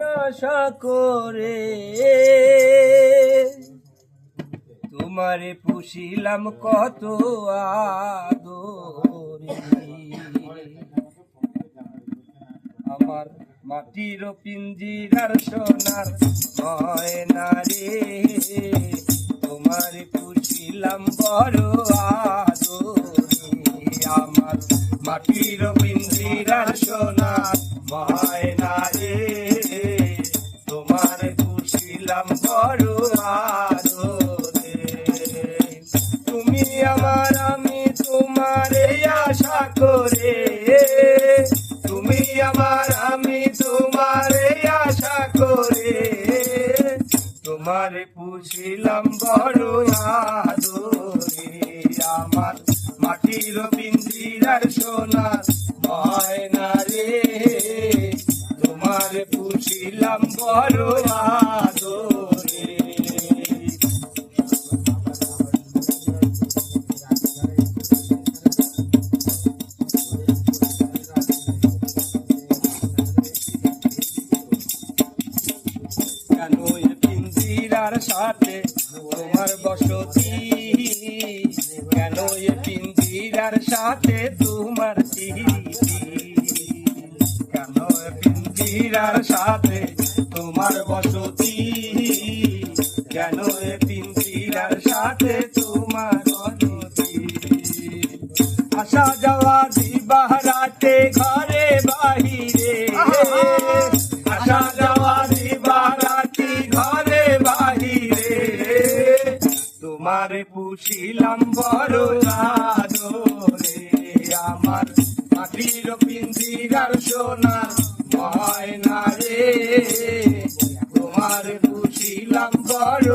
আশা করে। তোমারে পুষিলাম কত আদরে। আমার মাটির পিঞ্জিরার সোনার ময়না রে। তোমারে পুষিলাম বড় আদরে। আমার মাটির পিঞ্জিরার সোনার আমার, আমি তোমারে আশা করে। তোমারে পুষিলাম বড় আদরে। আমার মাটির পিঞ্জিরার সোনা ময়না রে। তোমারে পুষিলাম বড় আদরে। কেন পিঞ্জিরার সাথে? তোমার বসতি কেন এ পিঞ্জিরার সাথে? তোমার কেন পিঞ্জিরার সাথে? তোমার বসতি কেন এ পিঞ্জিরার সাথে? তোমার আসা যাওয়া দিবা রাতে ঘরে বাহিরে। আসা তোমার পুষিলাম বড় আদরে। আমার মাটির পিঞ্জিরার সোনা ময়না রে। তোমার পুষিলাম বড়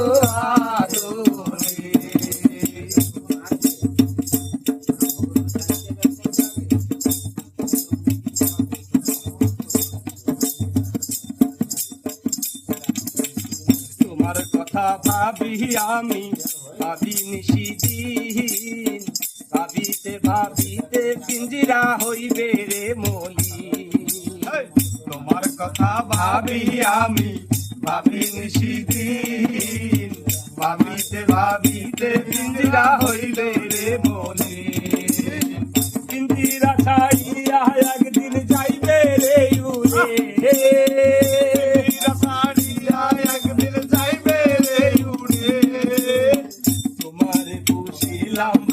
কথা ভাবি আমি ভাবি নিশিদিন ভাবিতে ভাবিতে পিঞ্জিরা হইবে রে মলি তোমার কথা ভাবি আমি ভাবি নিশিদিন ভাবিতে ভাবিতে পিঞ্জিরা হইবে রে মলি পিঞ্জিরা ছাড়িয়া একদিন যাইবে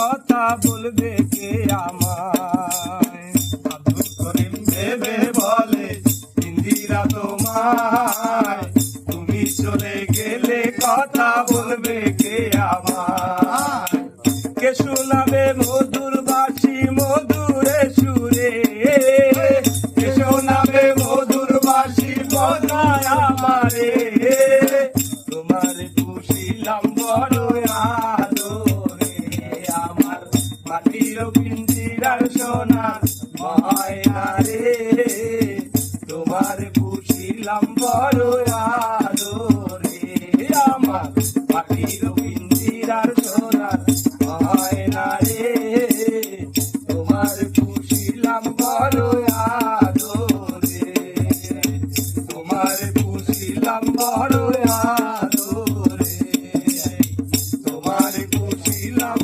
কথা বলবে কে আমায়? আব্দুল করিম ভেবে বলে, ইন্দিরা তোমায়। তুমি চলে গেলে কথা বলবে কে আমায়? মায়ারে তোমার বুঝিলাম বড় আদরে আমার পাখির ইন্দিরার সোনার মায়না রে তোমার বুঝিলাম বড় আদরে তোমার বুঝিলাম বড় আদরে তোমার বুঝিলাম